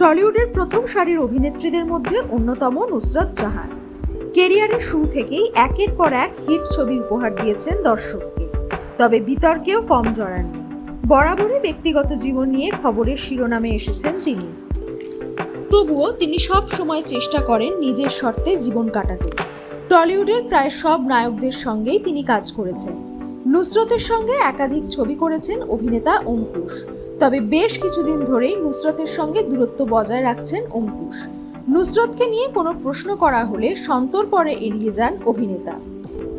টলিউডের প্রথম সারির অভিনেত্রীদের মধ্যে অন্যতম নুসরত জাহান। কেরিয়ারের শুরু থেকেই একের পর এক হিট ছবি উপহার দিয়েছেন দর্শককে। তবে বিতর্কেও কম জড়াননি। বরাবরই ব্যক্তিগত জীবন নিয়ে খবরের শিরোনামে এসেছেন তিনি। তবুও তিনি সব সময় চেষ্টা করেন নিজের শর্তে জীবন কাটাতে। টলিউডের প্রায় সব নায়কদের সঙ্গেই তিনি কাজ করেছেন। নুসরতের সঙ্গে একাধিক ছবি করেছেন অভিনেতা অঙ্কুশ তবে বেশ কিছুদিন ধরেই নুসরতের সঙ্গে দূরত্ব বজায় রাখছেন অঙ্কুশ নুসরতকে নিয়ে কোনো প্রশ্ন করা হলে সন্তর্পরে এড়িয়ে যান অভিনেতা।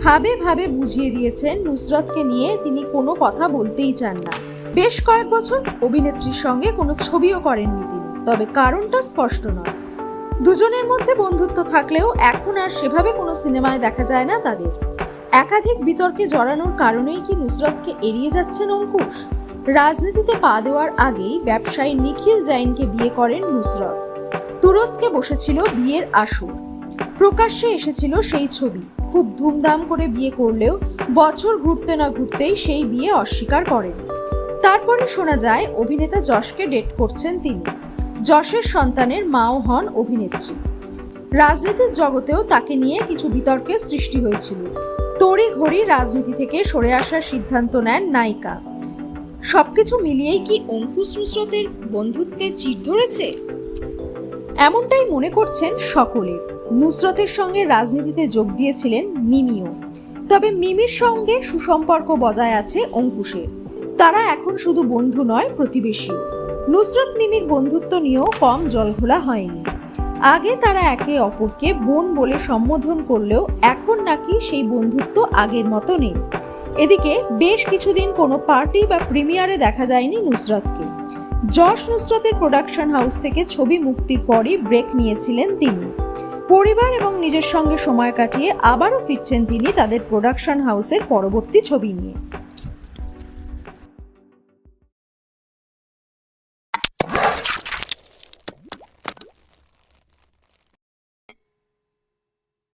ভাবে ভাবে বুঝিয়ে দিয়েছেন নুসরতকে নিয়ে তিনি কোনো কথা বলতেই চান না। বেশ কয়েক বছর অভিনেত্রীর সঙ্গে কোনো ছবিও করেননি তিনি, তবে কারণটা স্পষ্ট নয়। দুজনের মধ্যে বন্ধুত্ব থাকলেও এখন আর সেভাবে কোনো সিনেমায় দেখা যায় না তাদের। একাধিক বিতর্কে জড়ানোর কারণেই কি নুসরতকে এড়িয়ে যাচ্ছেন অঙ্কুশ? রাজনীতিতে পা দেওয়ার আগেই ব্যবসায়ী নিখিল জাইনকে বিয়ে করেন নুসরত। তুরস্কে বসেছিল বিয়ের আসর। প্রকাশ্যে এসেছিল সেই ছবি। খুব ধুমধাম করে বিয়ে করলেও বছর ঘুরতে না ঘুরতেই সেই বিয়ে অস্বীকার করেন। তারপরে শোনা যায়, অভিনেতা যশকে ডেট করছেন তিনি। যশের সন্তানের মাও হন অভিনেত্রী। রাজনীতির জগতেও তাকে নিয়ে কিছু বিতর্কের সৃষ্টি হয়েছিল। তড়ি ঘড়ি রাজনীতি থেকে সরে আসার সিদ্ধান্ত নেন নায়িকা। সবকিছু মিলিয়েই কি অঙ্কুশ নুসরতের বন্ধুত্বে চির ধরেছে? এমনটাই মনে করছেন সকলে। নুসরতের সঙ্গে রাজনীতিতে যোগ দিয়েছিলেন মিমিও। তবে মিমির সঙ্গে সুসম্পর্ক বজায় আছে অঙ্কুশের। তারা এখন শুধু বন্ধু নয়, প্রতিবেশীও। নুসরত মিমির বন্ধুত্ব নিয়েও কম জলঘোলা হয়নি। আগে তারা একে অপরকে বোন বলে সম্বোধন করলেও এখন নাকি সেই বন্ধুত্ব আগের মতো নেই। এদিকে বেশ কিছুদিন কোনো পার্টি বা প্রিমিয়ারে দেখা যায়নি নুসরতকে। যশ নুসরতের প্রোডাকশন হাউস থেকে ছবি মুক্তির পরই ব্রেক নিয়েছিলেন তিনি। পরিবার এবং নিজের সঙ্গে সময় কাটিয়ে আবারও ফিরছেন তিনি তাদের প্রোডাকশন হাউসের পরবর্তী ছবি নিয়ে।